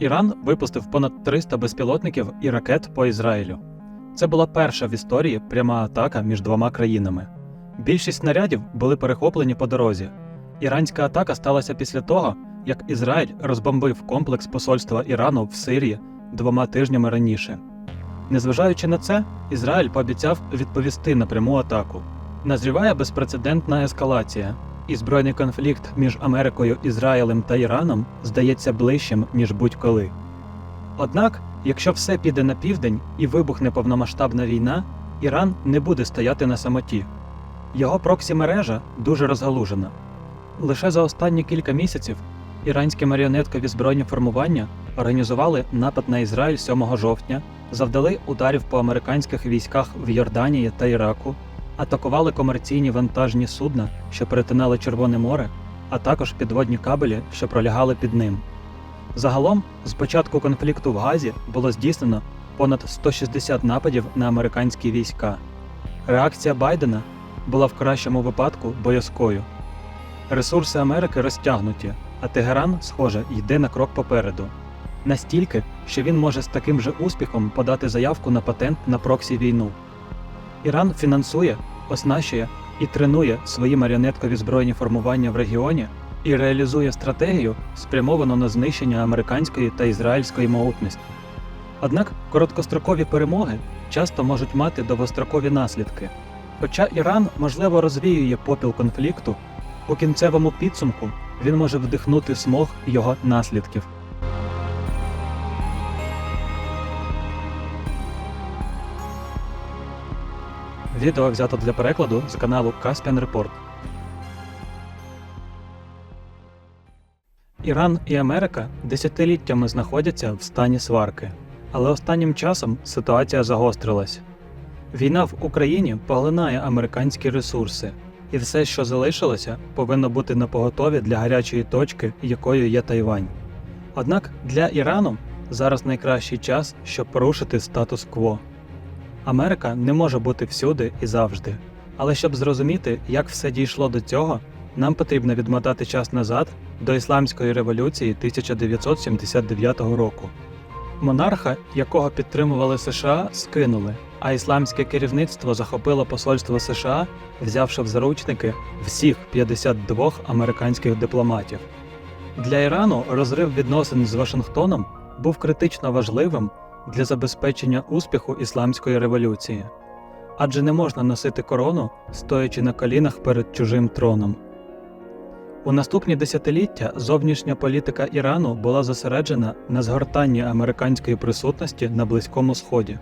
Іран випустив понад 300 безпілотників і ракет по Ізраїлю. Це була перша в історії пряма атака між двома країнами. Більшість снарядів були перехоплені по дорозі. Іранська атака сталася після того, як Ізраїль розбомбив комплекс посольства Ірану в Сирії двома тижнями раніше. Незважаючи на це, Ізраїль пообіцяв відповісти на пряму атаку. Назріває безпрецедентна ескалація, і збройний конфлікт між Америкою, Ізраїлем та Іраном здається ближчим, ніж будь-коли. Однак, якщо все піде на південь і вибухне повномасштабна війна, Іран не буде стояти на самоті. Його проксі-мережа дуже розгалужена. Лише за останні кілька місяців іранські маріонеткові збройні формування організували напад на Ізраїль 7 жовтня, завдали ударів по американських військах в Йорданії та Іраку, атакували комерційні вантажні судна, що перетинали Червоне море, а також підводні кабелі, що пролягали під ним. Загалом, з початку конфлікту в Газі було здійснено понад 160 нападів на американські війська. Реакція Байдена була в кращому випадку боязкою. Ресурси Америки розтягнуті, а Тегеран, схоже, йде на крок попереду. Настільки, що він може з таким же успіхом подати заявку на патент на проксі війну. Іран фінансує, оснащує і тренує свої маріонеткові збройні формування в регіоні і реалізує стратегію, спрямовану на знищення американської та ізраїльської могутності. Однак короткострокові перемоги часто можуть мати довгострокові наслідки. Хоча Іран можливо розвіює попіл конфлікту, у кінцевому підсумку він може вдихнути смог його наслідків. Відео взято для перекладу з каналу Caspian Report. Іран і Америка десятиліттями знаходяться в стані сварки, але останнім часом ситуація загострилась. Війна в Україні поглинає американські ресурси, і все, що залишилося, повинно бути напоготові для гарячої точки, якою є Тайвань. Однак для Ірану зараз найкращий час, щоб порушити статус-кво. Америка не може бути всюди і завжди. Але щоб зрозуміти, як все дійшло до цього, нам потрібно відмотати час назад до Ісламської революції 1979 року. Монарха, якого підтримували США, скинули, а ісламське керівництво захопило посольство США, взявши в заручники всіх 52 американських дипломатів. Для Ірану розрив відносин з Вашингтоном був критично важливим для забезпечення успіху ісламської революції, адже не можна носити корону, стоячи на колінах перед чужим троном. У наступні десятиліття зовнішня політика Ірану була зосереджена на згортанні американської присутності на Близькому Сході.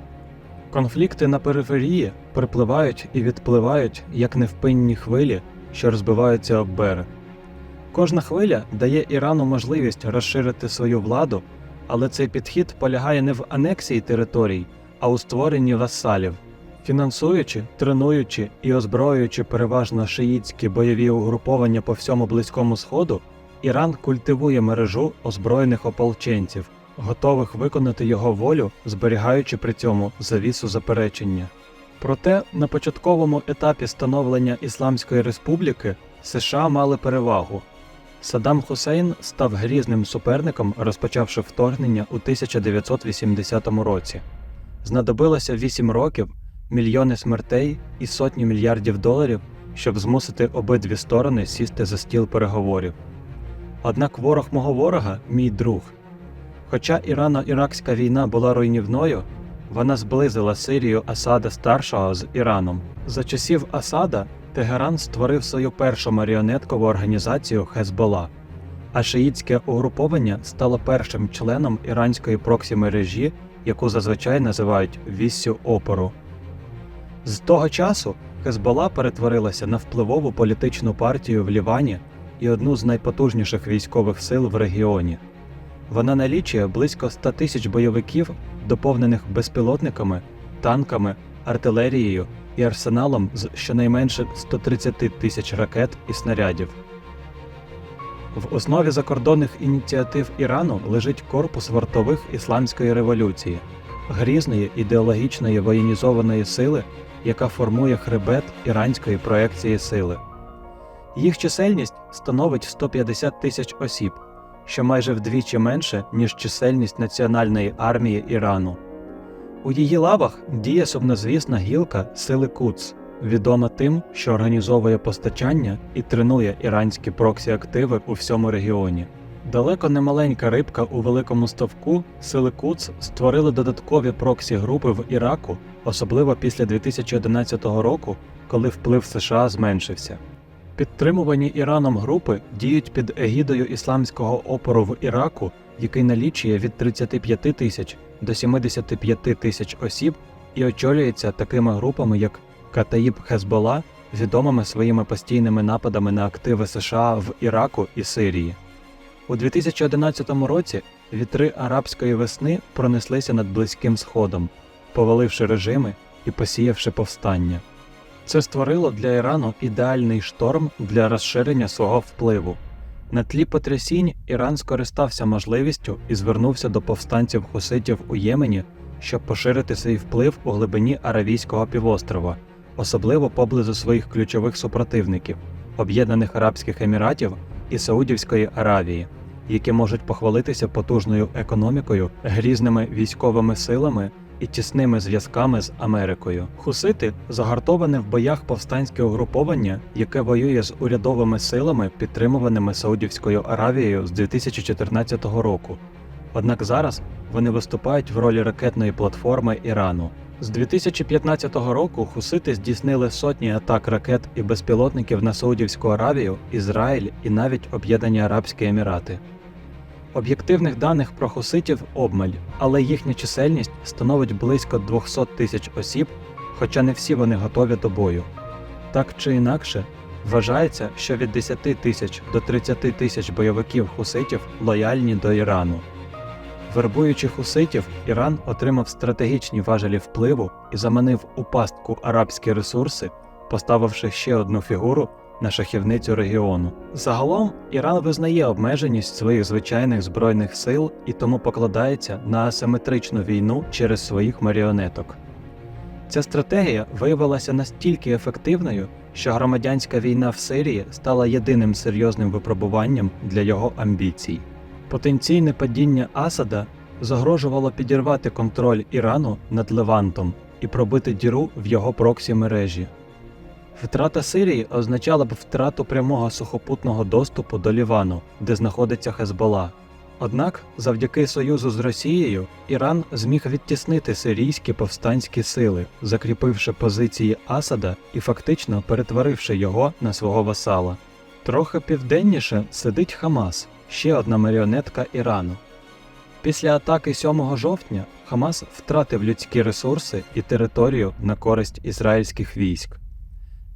Конфлікти на периферії припливають і відпливають як невпинні хвилі, що розбиваються об берег. Кожна хвиля дає Ірану можливість розширити свою владу, але цей підхід полягає не в анексії територій, а у створенні васалів. Фінансуючи, тренуючи і озброюючи переважно шиїцькі бойові угруповання по всьому близькому сходу, Іран культивує мережу озброєних ополченців, готових виконати його волю, зберігаючи при цьому завісу заперечення. Проте на початковому етапі становлення Ісламської республіки США мали перевагу. Саддам Хусейн став грізним суперником, розпочавши вторгнення у 1980 році. Знадобилося 8 років, мільйони смертей і сотні мільярдів доларів, щоб змусити обидві сторони сісти за стіл переговорів. Однак ворог мого ворога мій друг. Хоча Ірано-Іракська війна була руйнівною, вона зблизила Сирію Асада старшого з Іраном. За часів Асада Тегеран створив свою першу маріонеткову організацію Хезбола, а шиїцьке угруповання стало першим членом іранської проксі-мережі, яку зазвичай називають віссю опору. З того часу Хезбола перетворилася на впливову політичну партію в Лівані і одну з найпотужніших військових сил в регіоні. Вона налічує близько 100 тисяч бойовиків, доповнених безпілотниками, танками, артилерією і арсеналом з щонайменше 130 тисяч ракет і снарядів. В основі закордонних ініціатив Ірану лежить корпус вартових ісламської революції, грізної ідеологічної воєнізованої сили, яка формує хребет іранської проекції сили. Їх чисельність становить 150 тисяч осіб, що майже вдвічі менше, ніж чисельність національної армії Ірану. У її лавах діє сумнозвісна гілка сили Куц, відома тим, що організовує постачання і тренує іранські проксі-активи у всьому регіоні. Далеко не маленька рибка у великому ставку сили Куц створили додаткові проксі-групи в Іраку, особливо після 2011 року, коли вплив США зменшився. Підтримувані Іраном групи діють під егідою ісламського опору в Іраку, який налічує від 35 тисяч до 75 тисяч осіб і очолюється такими групами, як Катаїб Хезбола, відомими своїми постійними нападами на активи США в Іраку і Сирії. У 2011 році вітри арабської весни пронеслися над Близьким Сходом, поваливши режими і посіявши повстання. Це створило для Ірану ідеальний шторм для розширення свого впливу. На тлі потрясінь Іран скористався можливістю і звернувся до повстанців хуситів у Ємені, щоб поширити свій вплив у глибині Аравійського півострова, особливо поблизу своїх ключових супротивників Об'єднаних Арабських Еміратів і Саудівської Аравії, які можуть похвалитися потужною економікою, грізними військовими силами і тісними зв'язками з Америкою. Хусити загартоване в боях повстанське угруповання, яке воює з урядовими силами, підтримуваними Саудівською Аравією з 2014 року. Однак зараз вони виступають в ролі ракетної платформи Ірану. З 2015 року хусити здійснили сотні атак ракет і безпілотників на Саудівську Аравію, Ізраїль і навіть Об'єднані Арабські Емірати. Об'єктивних даних про хуситів обмаль, але їхня чисельність становить близько 200 тисяч осіб, хоча не всі вони готові до бою. Так чи інакше, вважається, що від 10 тисяч до 30 тисяч бойовиків хуситів лояльні до Ірану. Вербуючи хуситів, Іран отримав стратегічні важелі впливу і заманив у пастку арабські ресурси, поставивши ще одну фігуру на шахівницю регіону. Загалом Іран визнає обмеженість своїх звичайних збройних сил і тому покладається на асиметричну війну через своїх маріонеток. Ця стратегія виявилася настільки ефективною, що громадянська війна в Сирії стала єдиним серйозним випробуванням для його амбіцій. Потенційне падіння Асада загрожувало підірвати контроль Ірану над Левантом і пробити діру в його проксі мережі. Втрата Сирії означала б втрату прямого сухопутного доступу до Лівану, де знаходиться Хезбола. Однак, завдяки союзу з Росією, Іран зміг відтіснити сирійські повстанські сили, закріпивши позиції Асада і фактично перетворивши його на свого васала. Трохи південніше сидить Хамас, ще одна маріонетка Ірану. Після атаки 7 жовтня Хамас втратив людські ресурси і територію на користь ізраїльських військ.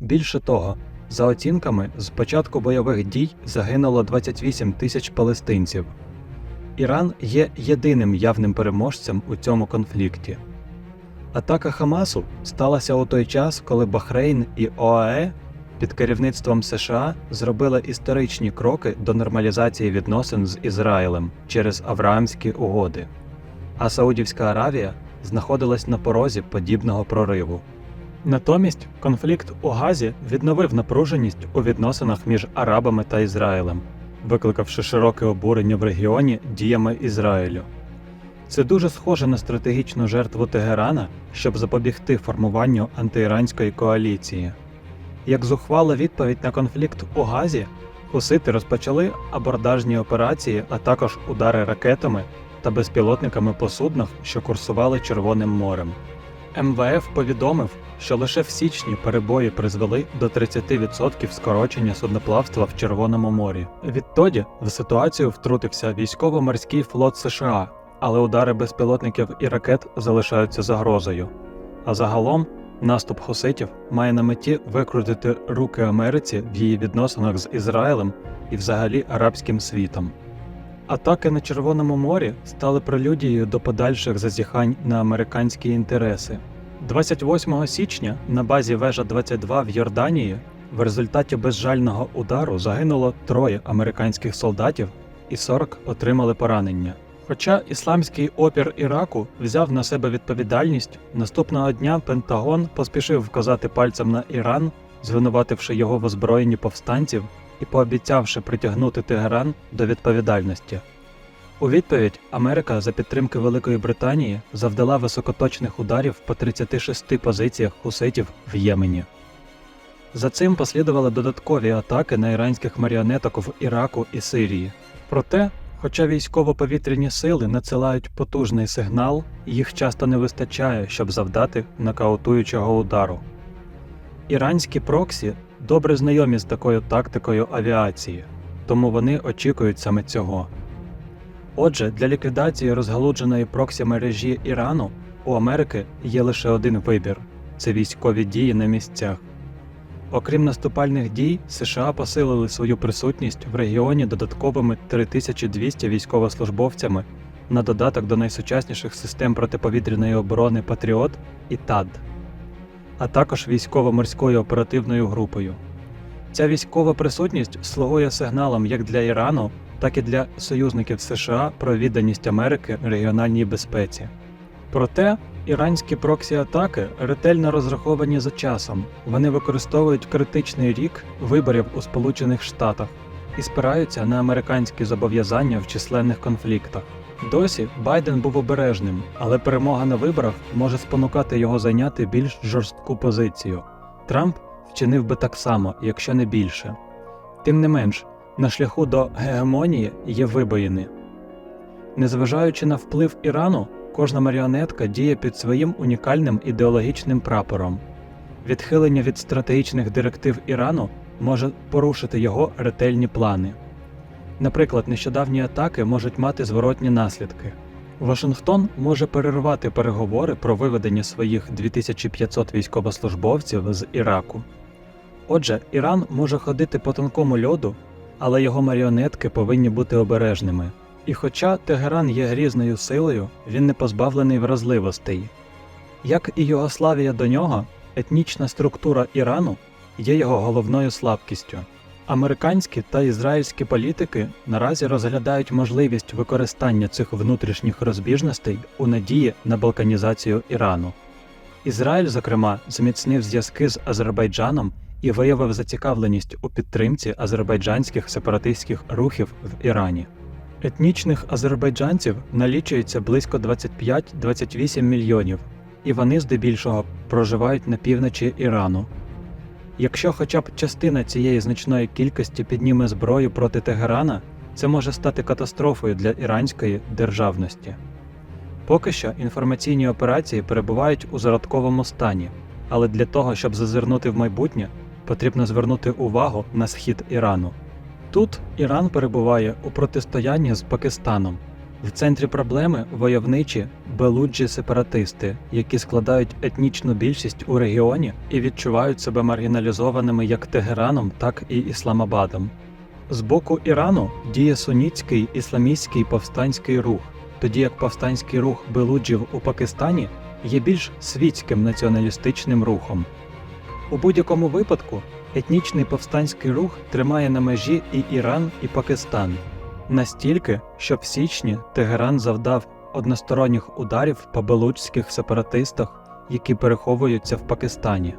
Більше того, за оцінками, з початку бойових дій загинуло 28 тисяч палестинців. Іран є єдиним явним переможцем у цьому конфлікті. Атака Хамасу сталася у той час, коли Бахрейн і ОАЕ під керівництвом США зробили історичні кроки до нормалізації відносин з Ізраїлем через Авраамські угоди, а Саудівська Аравія знаходилась на порозі подібного прориву. Натомість конфлікт у Газі відновив напруженість у відносинах між Арабами та Ізраїлем, викликавши широке обурення в регіоні діями Ізраїлю. Це дуже схоже на стратегічну жертву Тегерана, щоб запобігти формуванню антиіранської коаліції. Як зухвала відповідь на конфлікт у Газі, хусити розпочали абордажні операції, а також удари ракетами та безпілотниками по суднах, що курсували Червоним морем. МВФ повідомив, що лише в січні перебої призвели до 30% скорочення судноплавства в Червоному морі. Відтоді в ситуацію втрутився військово-морський флот США, але удари безпілотників і ракет залишаються загрозою. А загалом наступ хуситів має на меті викрутити руки Америці в її відносинах з Ізраїлем і взагалі арабським світом. Атаки на Червоному морі стали прелюдією до подальших зазіхань на американські інтереси. 28 січня на базі вежа 22 в Йорданії в результаті безжального удару загинуло троє американських солдатів і 40 отримали поранення. Хоча ісламський опір Іраку взяв на себе відповідальність, наступного дня Пентагон поспішив вказати пальцем на Іран, звинувативши його в озброєнні повстанців і пообіцявши притягнути Тегеран до відповідальності. У відповідь Америка за підтримки Великої Британії завдала високоточних ударів по 36 позиціях хуситів в Ємені. За цим послідували додаткові атаки на іранських маріонеток в Іраку і Сирії. Проте, хоча військово-повітряні сили надсилають потужний сигнал, їх часто не вистачає, щоб завдати нокаутуючого удару. Іранські проксі добре знайомі з такою тактикою авіації, тому вони очікують саме цього. Отже, для ліквідації розгалудженої проксі мережі Ірану у Америки є лише один вибір це військові дії на місцях. Окрім наступальних дій, США посилили свою присутність в регіоні додатковими 3200 військовослужбовцями на додаток до найсучасніших систем протиповітряної оборони Патріот і ТАД, а також військово-морською оперативною групою. Ця військова присутність слугує сигналом як для Ірану, так і для союзників США про відданість Америки регіональній безпеці. Проте іранські проксі-атаки ретельно розраховані за часом. Вони використовують критичний рік виборів у Сполучених Штатах і спираються на американські зобов'язання в численних конфліктах. Досі Байден був обережним, але перемога на виборах може спонукати його зайняти більш жорстку позицію. Трамп вчинив би так само, якщо не більше. Тим не менш, на шляху до гегемонії є вибоїни. Незважаючи на вплив Ірану, кожна маріонетка діє під своїм унікальним ідеологічним прапором. Відхилення від стратегічних директив Ірану може порушити його ретельні плани. Наприклад, нещодавні атаки можуть мати зворотні наслідки. Вашингтон може перервати переговори про виведення своїх 2500 військовослужбовців з Іраку. Отже, Іран може ходити по тонкому льоду, але його маріонетки повинні бути обережними. І хоча Тегеран є грізною силою, він не позбавлений вразливостей. Як і Югославія до нього, етнічна структура Ірану є його головною слабкістю. Американські та ізраїльські політики наразі розглядають можливість використання цих внутрішніх розбіжностей у надії на балканізацію Ірану. Ізраїль, зокрема, зміцнив зв'язки з Азербайджаном і виявив зацікавленість у підтримці азербайджанських сепаратистських рухів в Ірані. Етнічних азербайджанців налічується близько 25-28 мільйонів, і вони здебільшого проживають на півночі Ірану. Якщо хоча б частина цієї значної кількості підніме зброю проти Тегерана, це може стати катастрофою для іранської державності. Поки що інформаційні операції перебувають у зародковому стані, але для того, щоб зазирнути в майбутнє, потрібно звернути увагу на схід Ірану. Тут Іран перебуває у протистоянні з Пакистаном. В центрі проблеми войовничі белуджі сепаратисти, які складають етнічну більшість у регіоні і відчувають себе маргіналізованими як Тегераном, так і Ісламабадом. З боку Ірану діє сунітський ісламістський повстанський рух, тоді як повстанський рух белуджів у Пакистані є більш світським націоналістичним рухом. У будь-якому випадку етнічний повстанський рух тримає на межі і Іран, і Пакистан. Настільки, що в січні Тегеран завдав односторонніх ударів по белуджських сепаратистах, які переховуються в Пакистані.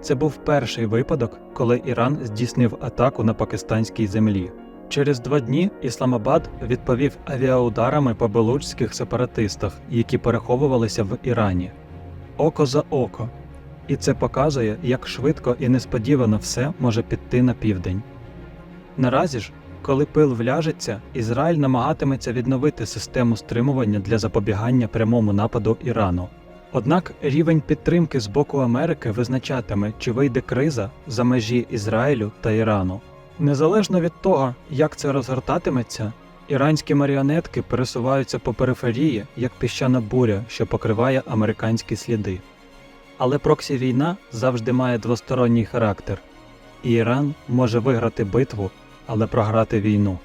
Це був перший випадок, коли Іран здійснив атаку на пакистанській землі. Через два дні Ісламабад відповів авіаударами по белуджських сепаратистах, які переховувалися в Ірані. Око за око. І це показує, як швидко і несподівано все може піти на південь. Наразі ж, коли пил вляжеться, Ізраїль намагатиметься відновити систему стримування для запобігання прямому нападу Ірану. Однак рівень підтримки з боку Америки визначатиме, чи вийде криза за межі Ізраїлю та Ірану. Незалежно від того, як це розгортатиметься, іранські маріонетки пересуваються по периферії, як піщана буря, що покриває американські сліди. Але проксі війна завжди має двосторонній характер, і Іран може виграти битву, але програти війну.